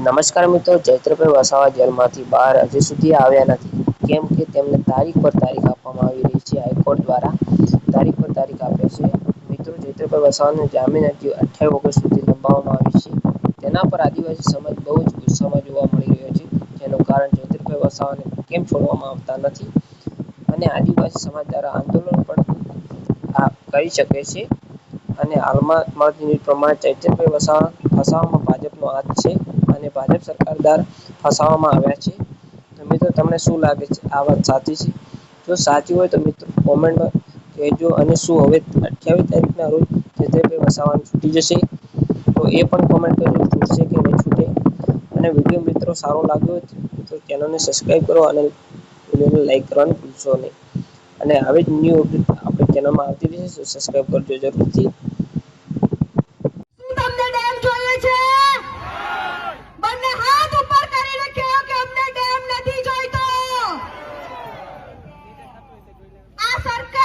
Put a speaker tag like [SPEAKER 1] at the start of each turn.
[SPEAKER 1] નમસ્કાર મિત્રો, ચૈત્રભાઈ વસાવા જેલમાંથી બહાર હજુ સુધી આવ્યા નથી. કેમ કે તેમને તારીખ પર તારીખ આપવામાં આવી રહી છે હાઈકોર્ટ દ્વારા. તારીખ પર તારીખ આપે છે. મિત્રો, ચૈત્રભાઈ વસાવાનું જામીન અરજી અઠ્યાવીસ ઓગસ્ટ સુધી લંબાવવામાં આવી છે. તેના પર આદિવાસી સમાજ બહુ જ ગુસ્સામાં જોવા મળી રહ્યો છે. જેનું કારણ ચૈત્રભાઈ વસાવાને કેમ છોડવામાં આવતા નથી. અને આદિવાસી સમાજ દ્વારા આંદોલન પણ કરી શકે છે. અને હાલમાં મળતી પ્રમાણે ચૈતનભાઈ વસાવા ફસાવામાં ભાજપનો હાથ છે અને ભાજપ સરકાર દ્વારા ફસાવામાં આવ્યા છે. તો મિત્રો, તમને શું લાગે છે? આ વાત સાચી છે? જો સાચી હોય તો મિત્રો કોમેન્ટમાં કહેજો અને શું હવે અઠ્યાવીસ તારીખના રોજ ચૈત્રભાઈ વસાવાનું છૂટી જશે. તો એ પણ કોમેન્ટ કરજો છૂટશે કે નહીં છૂટે. અને વીડિયો મિત્રો સારો લાગ્યો હોય તો ચેનલને સબસ્ક્રાઈબ કરો અને વિડીયોને લાઈક કરવાનું ભૂલશો નહીં. અને આવી જ ન્યૂ અપડેટ આપણી ચેનલમાં આવતી રહેશે સબસ્ક્રાઈબ કરજો જરૂરથી. pasar